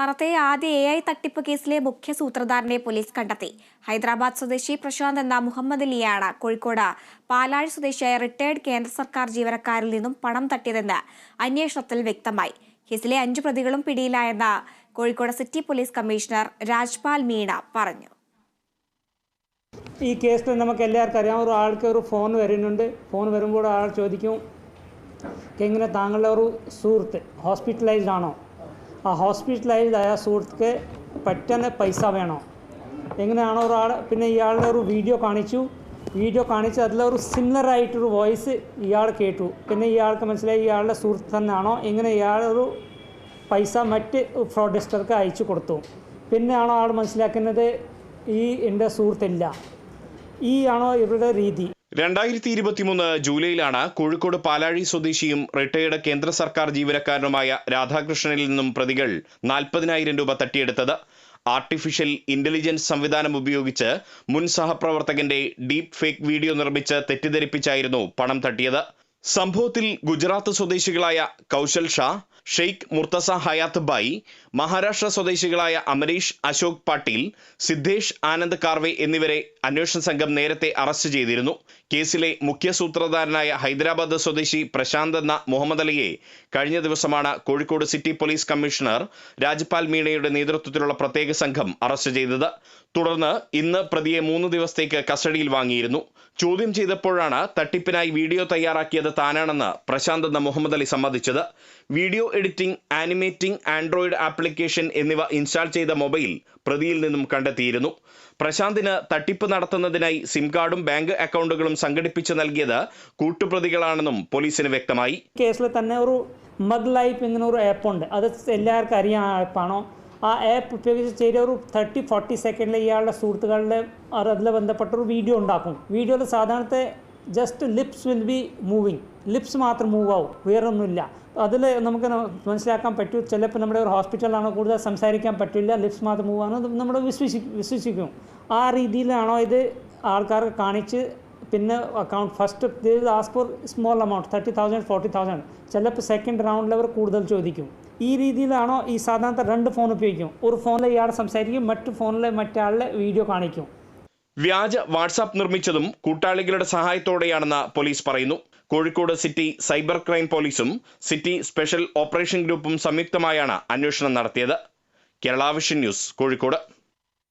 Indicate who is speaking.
Speaker 1: സംസ്ഥാനത്തെ ആദ്യ A I തട്ടിപ്പ് കേസിലെ മുഖ്യ സൂത്രധാരനെ പോലീസ് കണ്ടെത്തി. ഹൈദരാബാദ് സ്വദേശി പ്രശാന്ത് എന്ന മുഹമ്മദ് അലിയാണ് കോഴിക്കോട് പാലാഴി സ്വദേശിയായ റിട്ടയർഡ് കേന്ദ്ര സർക്കാർ ജീവനക്കാരിൽ നിന്നും പണം തട്ടിയതെന്ന് അന്വേഷണത്തിൽ വ്യക്തമായി. കേസിലെ അഞ്ചു പ്രതികളും പിടിയിലായെന്ന് Kozhikode city police commissioner Rajpal Meena പറഞ്ഞു.
Speaker 2: ഈ കേസിൽ നമുക്ക് എല്ലാവർക്കും അറിയാം. ഒരു ആൾക്ക് ഒരു ഫോൺ വരുന്നുണ്ട്. ഫോൺ വരുമ്പോൾ ആൾ ചോദിക്കും എങ്ങനെ താങ്കളുടെ ഒരു സുഹൃത്ത് ഹോസ്പിറ്റലൈസ്ഡ് ആണോ? ആ ഹോസ്പിറ്റലൈസ്ഡ് ആയ സുഹൃത്തുക്ക് പെട്ടെന്ന് പൈസ വേണോ. എങ്ങനെയാണോ ഒരാൾ പിന്നെ ഇയാളുടെ ഒരു വീഡിയോ കാണിച്ചു. വീഡിയോ കാണിച്ച് അതിലൊരു സിമിലറായിട്ടൊരു വോയിസ് ഇയാൾ കേട്ടു. പിന്നെ ഇയാൾക്ക് മനസ്സിലായി ഇയാളുടെ സുഹൃത്ത് തന്നെയാണോ? എങ്ങനെ ഇയാളൊരു പൈസ മറ്റ് ഫ്രോഡസ്റ്റർക്ക് അയച്ചു കൊടുത്തു. പിന്നെയാണോ ആൾ മനസ്സിലാക്കുന്നത്? ഈ എന്റെ സുഹൃത്തില്ല. ഈ ആണോ ഇവരുടെ രീതി.
Speaker 3: രണ്ടായിരത്തി ഇരുപത്തിമൂന്ന് ജൂലൈയിലാണ് കോഴിക്കോട് പാലാഴി സ്വദേശിയും റിട്ടയേർഡ് കേന്ദ്ര സർക്കാർ ജീവനക്കാരനുമായ രാധാകൃഷ്ണനിൽ നിന്നും പ്രതികൾ നാൽപ്പതിനായിരം രൂപ തട്ടിയെടുത്തത്. ആർട്ടിഫിഷ്യൽ ഇന്റലിജൻസ് സംവിധാനം ഉപയോഗിച്ച് മുൻ സഹപ്രവർത്തകന്റെ ഡീപ് ഫേക്ക് വീഡിയോ നിർമ്മിച്ച് തെറ്റിദ്ധരിപ്പിച്ചായിരുന്നു പണം തട്ടിയത്. സംഭവത്തിൽ ഗുജറാത്ത് സ്വദേശികളായ കൗശൽ ഷാ ഷെയ്ഖ് മുർത്തസ ഹയാത്ത് ബായി മഹാരാഷ്ട്ര സ്വദേശികളായ അമരീഷ് അശോക് പാട്ടീൽ സിദ്ധേഷ് ആനന്ദ് കാർവെ എന്നിവരെ അന്വേഷണ സംഘം നേരത്തെ അറസ്റ്റ് ചെയ്തിരുന്നു. കേസിലെ മുഖ്യ സൂത്രധാരനായ ഹൈദരാബാദ് സ്വദേശി പ്രശാന്ത് എന്ന മുഹമ്മദ് അലിയെ കഴിഞ്ഞ ദിവസമാണ് Kozhikode city police commissioner Rajpal മീണയുടെ നേതൃത്വത്തിലുള്ള പ്രത്യേക സംഘം അറസ്റ്റ് ചെയ്തത്. തുടർന്ന് ഇന്ന് പ്രതിയെ മൂന്ന് ദിവസത്തേക്ക് കസ്റ്റഡിയിൽ വാങ്ങിയിരുന്നു. ചോദ്യം ചെയ്തപ്പോഴാണ് തട്ടിപ്പിനായി വീഡിയോ തയ്യാറാക്കിയത് താനാണെന്ന് പ്രശാന്ത് എന്ന Muhammad Ali സമ്മതിച്ചത്. Video editing animating android application എന്നിവ ഇൻസ്റ്റാൾ ചെയ്ത മൊബൈൽ പ്രതിയിൽ നിന്നും കണ്ടെത്തിയിരുന്നു. പ്രശാന്തിന് തട്ടിപ്പ് നടത്തുന്നതിനായി സിം കാർഡും ബാങ്ക് അക്കൗണ്ടുകളും സംഘടിപ്പിച്ച് നൽകിയത് കൂട്ടുപ്രതികളാണെന്നും പോലീസിന് വ്യക്തമായി.
Speaker 2: കേസിൽ തന്നെ ഒരു മദ് ലൈഫ് ഇങ്ങനെ ഒരു ആപ്പുണ്ട് അത് എല്ലാവർക്കും അറിയാൻ ആപ്പാണോ ആ ആപ്പ് ഉപയോഗിച്ച് ചെയ്ത ഒരു തേർട്ടി ഫോർട്ടി സെക്കൻഡിൽ ഇയാളുടെ സുഹൃത്തുക്കളുടെ അതിൽ ബന്ധപ്പെട്ട ഒരു വീഡിയോ ഉണ്ടാക്കും. വീഡിയോയിൽ സാധാരണത്തെ just lips will be moving lips മാത്രം മൂവ് ആവും വേറൊന്നുമില്ല. അതിൽ നമുക്ക് മനസ്സിലാക്കാൻ പറ്റും ചിലപ്പോൾ നമ്മുടെ ഒരു ഹോസ്പിറ്റലാണോ കൂടുതൽ സംസാരിക്കാൻ പറ്റില്ല ലിപ്സ് മാത്രം മൂവ് ആണോ നമ്മൾ വിശ്വസി വിശ്വസിക്കും. ആ രീതിയിലാണോ ഇത് ആൾക്കാർക്ക് കാണിച്ച് പിന്നെ account first as four small amount thirty thousand forty thousand ചിലപ്പോൾ സെക്കൻഡ് റൗണ്ടിൽ അവർ കൂടുതൽ ചോദിക്കും. ഈ രീതിയിലാണോ ഈ സാധാരണ രണ്ട് ഫോൺ ഉപയോഗിക്കും. ഒരു ഫോണിൽ ഇയാൾ സംസാരിക്കും മറ്റു ഫോണിലെ മറ്റേ വീഡിയോ കാണിക്കും.
Speaker 3: വ്യാജ വാട്സാപ്പ് നിർമ്മിച്ചതും കൂട്ടാളികളുടെ സഹായത്തോടെയാണെന്ന് പോലീസ് പറയുന്നു. കോഴിക്കോട് സിറ്റി സൈബർ ക്രൈം പോലീസും സിറ്റി സ്പെഷ്യൽ ഓപ്പറേഷൻ ഗ്രൂപ്പും സംയുക്തമായാണ് അന്വേഷണം നടത്തിയത്. കേരളാവിഷൻ ന്യൂസ് കോഴിക്കോട്.